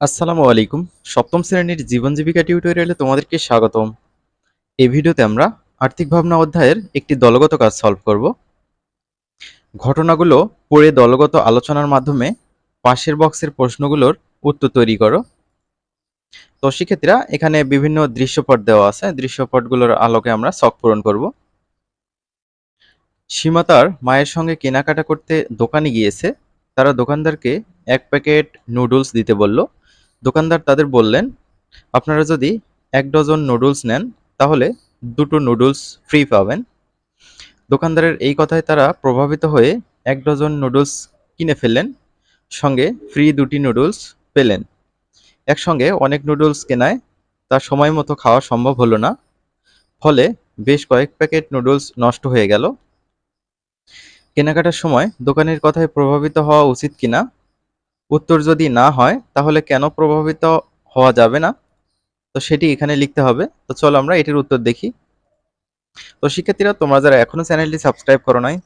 আসসালামু আলাইকুম। সপ্তম শ্রেণির জীবন জীবিকা টিউটোরিয়ালে তোমাদেরকে স্বাগতম। এই ভিডিওতে আমরা আর্থিক ভাবনা অধ্যায়ের একটি দলগত কাজ সলভ করব। ঘটনাগুলো পড়ে দলগত আলোচনার মাধ্যমে পাশের বক্সের প্রশ্নগুলোর উত্তর তৈরি করো। তো শিক্ষার্থীরা এখানে বিভিন্ন দৃশ্যপট দেওয়া আছে। দৃশ্যপটগুলোর আলোকে আমরা শখ পূরণ করব। সীমা তার মায়ের সঙ্গে কেনাকাটা করতে দোকানে গিয়েছে। তারা দোকানদারকে এক প্যাকেট নুডলস দিতে বলল। দোকানদার তাদের বললেন, আপনারা যদি এক ডজন নুডলস নেন, তাহলে দুটো নুডলস ফ্রি পাবেন। দোকানদারের এই কথায় তারা প্রভাবিত হয়ে এক ডজন নুডলস কিনে ফেললেন, সঙ্গে ফ্রি দুটি নুডলস পেলেন। একসঙ্গে অনেক নুডলস কেনায় তার সময় মতো খাওয়া সম্ভব হলো না, ফলে বেশ কয়েক প্যাকেট নুডলস নষ্ট হয়ে গেল। কেনাকাটার সময় দোকানের কথায় প্রভাবিত হওয়া উচিত কিনা উত্তর যদি না হয়, তাহলে কেন প্রভাবিত হওয়া যাবে না? তো সেটি এখানে লিখতে হবে। তো চলো আমরা এটির উত্তর দেখি। তো শিক্ষার্থীরা, তোমরা যারা এখনও চ্যানেলটি সাবস্ক্রাইব করো নাই,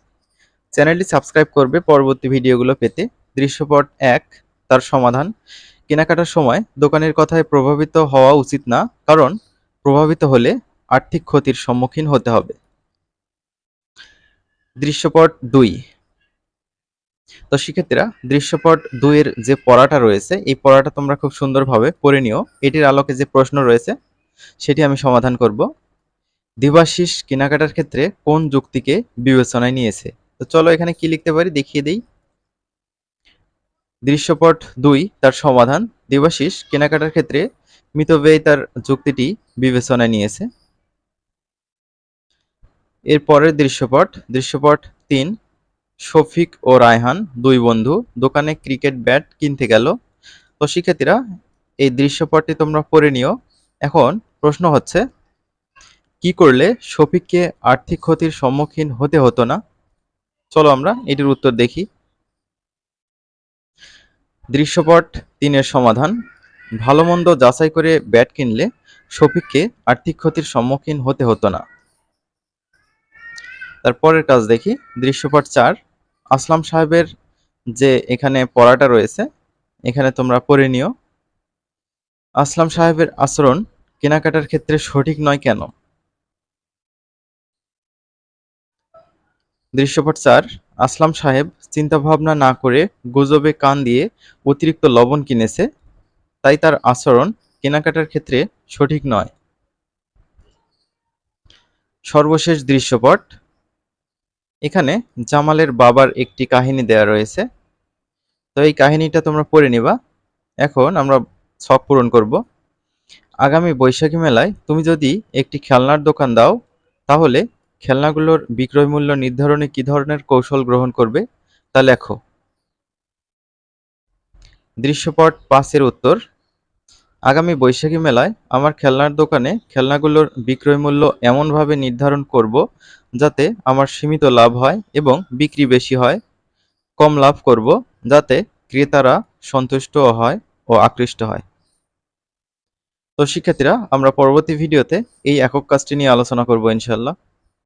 চ্যানেলটি সাবস্ক্রাইব করবে পরবর্তী ভিডিওগুলো পেতে। দৃশ্যপট এক, তার সমাধান। কেনাকাটার সময় দোকানের কথায় প্রভাবিত হওয়া উচিত না, কারণ প্রভাবিত হলে আর্থিক ক্ষতির সম্মুখীন হতে হবে। দৃশ্যপট দুই তো শিক্ষার্থীরা দৃশ্যপট দুইয়ের যে পড়াটা রয়েছে, এই পড়াটা তোমরা খুব সুন্দরভাবে পড়ে নিও। এটির আলোকে যে প্রশ্ন রয়েছে, সেটি আমি সমাধান করব। দিবাশিস কেনাকাটার ক্ষেত্রে কোন যুক্তিকে বিবেচনায় নিয়েছে? তো চলো এখানে কি লিখতে পারি? দেখিয়ে দেই। দৃশ্যপট দুই, তার সমাধান। দিবাশিস কেনাকাটার ক্ষেত্রে মিতব্যয়ী তার যুক্তিটি বিবেচনায় নিয়েছে। এর পরের দৃশ্যপট দৃশ্যপট তিন শফিক ও রায়হান, দুই বন্ধু, দোকানে ক্রিকেট ব্যাট কিনতে গেল। তো শিক্ষার্থীরা, এই দৃশ্যপটটি তোমরা পড়ে নিও। এখন প্রশ্ন হচ্ছে, কি করলে শফিককে আর্থিক ক্ষতির সম্মুখীন হতে হতো না? চলো আমরা এটির উত্তর দেখি। দৃশ্যপট তিনের সমাধান। ভালো মন্দ যাচাই করে ব্যাট কিনলে শফিককে আর্থিক ক্ষতির সম্মুখীন হতে হতো না। তারপরের কাজ দেখি। দৃশ্যপট চার। আসলাম সাহেবের যে এখানে পড়াটা রয়েছে, এখানে তোমরা পড়ে নিও। আসলাম সাহেবের আচরণ কেনাকাটার ক্ষেত্রে সঠিক নয় কেন? দৃশ্যপট চার, আসলাম সাহেব চিন্তা ভাবনা না করে গুজবে কান দিয়ে অতিরিক্ত লবণ কিনেছে, তাই তার আচরণ কেনাকাটার ক্ষেত্রে সঠিক নয়। সর্বশেষ দৃশ্যপট এখানে জামালের বাবার একটি কাহিনী দেয়া রয়েছে। তো এই কাহিনীটা তোমরা পড়ে নিবা। এখন আমরা ছক পূরণ করব। আগামী বৈশাখী মেলায় তুমি যদি একটি খেলনার দোকান দাও, তাহলে খেলনাগুলোর বিক্রয় মূল্য নির্ধারণে কি ধরনের কৌশল গ্রহণ করবে তা লেখো। দৃশ্যপট পাঁচের উত্তর। আগামী বৈশাখী মেলায় আমার খেলনার দোকানে খেলনাগুলোর বিক্রয় মূল্য এমনভাবে নির্ধারণ করব যাতে আমার সীমিত লাভ হয় এবং বিক্রি বেশি হয়। কম লাভ করব যাতে ক্রেতারা সন্তুষ্ট হয় ও আকৃষ্ট হয়। তো শিক্ষার্থীরা, আমরা পরবর্তী ভিডিওতে এই একক কাজটি নিয়ে আলোচনা করব ইনশাল্লাহ